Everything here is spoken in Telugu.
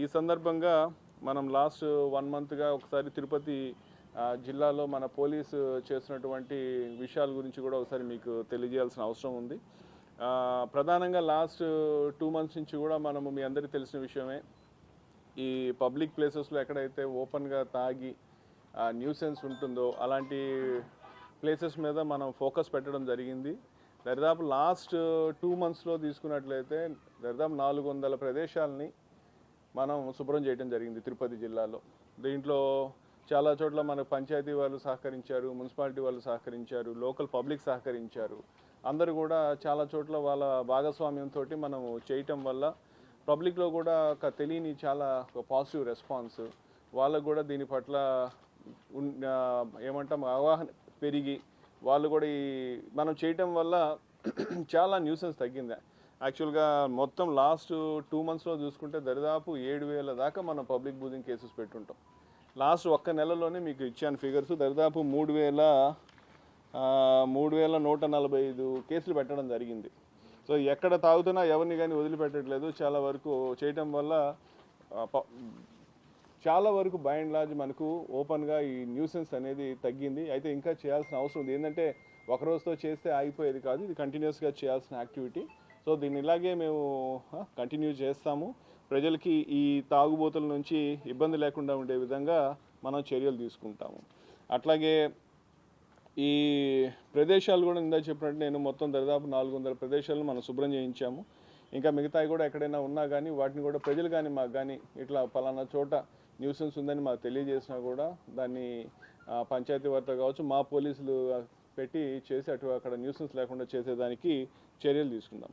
ఈ సందర్భంగా మనం లాస్ట్ వన్ మంత్గా ఒకసారి తిరుపతి జిల్లాలో మన పోలీసు చేసినటువంటి విషయాల గురించి కూడా ఒకసారి మీకు తెలియజేయాల్సిన అవసరం ఉంది. ప్రధానంగా లాస్ట్ టూ మంత్స్ నుంచి కూడా మనము మీ అందరికీ తెలిసిన విషయమే. ఈ పబ్లిక్ ప్లేసెస్లో ఎక్కడైతే ఓపెన్గా తాగి న్యూసెన్స్ ఉంటుందో అలాంటి ప్లేసెస్ మీద మనం ఫోకస్ పెట్టడం జరిగింది. దరిదాపు లాస్ట్ టూ మంత్స్లో తీసుకున్నట్లయితే దరిదాపు నాలుగు వందల ప్రదేశాలని మనం శుభ్రం చేయడం జరిగింది తిరుపతి జిల్లాలో. దీంట్లో చాలా చోట్ల మన పంచాయతీ వాళ్ళు సహకరించారు మున్సిపాలిటీ వాళ్ళు సహకరించారు లోకల్ పబ్లిక్ సహకరించారు. అందరూ కూడా చాలా చోట్ల వాళ్ళ భాగస్వామ్యంతో మనం చేయటం వల్ల పబ్లిక్లో కూడా ఒక తెలియని చాలా ఒక పాజిటివ్ రెస్పాన్స్. వాళ్ళకు కూడా దీని పట్ల ఏమంటాం అవగాహన పెరిగి వాళ్ళు కూడా ఈ మనం చేయటం వల్ల చాలా న్యూసెన్స్ తగ్గింది? యాక్చువల్గా మొత్తం లాస్ట్ టూ మంత్స్లో చూసుకుంటే దరిదాపు ఏడు వేల దాకా మనం పబ్లిక్ బూజింగ్ కేసెస్ పెట్టుంటాం. లాస్ట్ ఒక్క నెలలోనే మీకు ఇచ్చాను ఫిగర్స్. దరిదాపు మూడు వేల మూడు వేల నూట నలభై ఐదు కేసులు పెట్టడం జరిగింది. సో ఎక్కడ తాగుతున్నా ఎవరిని కానీ వదిలిపెట్టట్లేదు. చాలా వరకు చేయటం వల్ల ప- చాలా వరకు బై అండ్ లార్జ్ మనకు ఓపెన్గా ఈ న్యూసెన్స్ అనేది తగ్గింది. అయితే ఇంకా చేయాల్సిన అవసరం ఉంది. ఏంటంటే ఒక రోజుతో చేస్తే ఆగిపోయేది కాదు. ఇది కంటిన్యూస్గా చేయాల్సిన యాక్టివిటీ సో దీన్ని ఇలాగే మేము కంటిన్యూ చేస్తాము. ప్రజలకి ఈ తాగుబోతుల నుంచి ఇబ్బంది లేకుండా ఉండే విధంగా మనం చర్యలు తీసుకుంటాము. అట్లాగే ఈ ప్రదేశాలు కూడా ఇందా చెప్పినట్టు నేను మొత్తం దరిదాపు నాలుగు వందల ప్రదేశాలను మనం శుభ్రం చేయించాము. ఇంకా మిగతాయి కూడా ఎక్కడైనా ఉన్నా కానీ వాటిని కూడా ప్రజలు కానీ మాకు కానీ ఇట్లా పలానా చోట న్యూసెన్స్ ఉందని మాకు తెలియజేసినా కూడా దాన్ని పంచాయతీ వారితో కావచ్చు మా పోలీసులు పెట్టి చేసి అటు అక్కడ న్యూసెన్స్ లేకుండా చేసేదానికి చర్యలు తీసుకుందాం.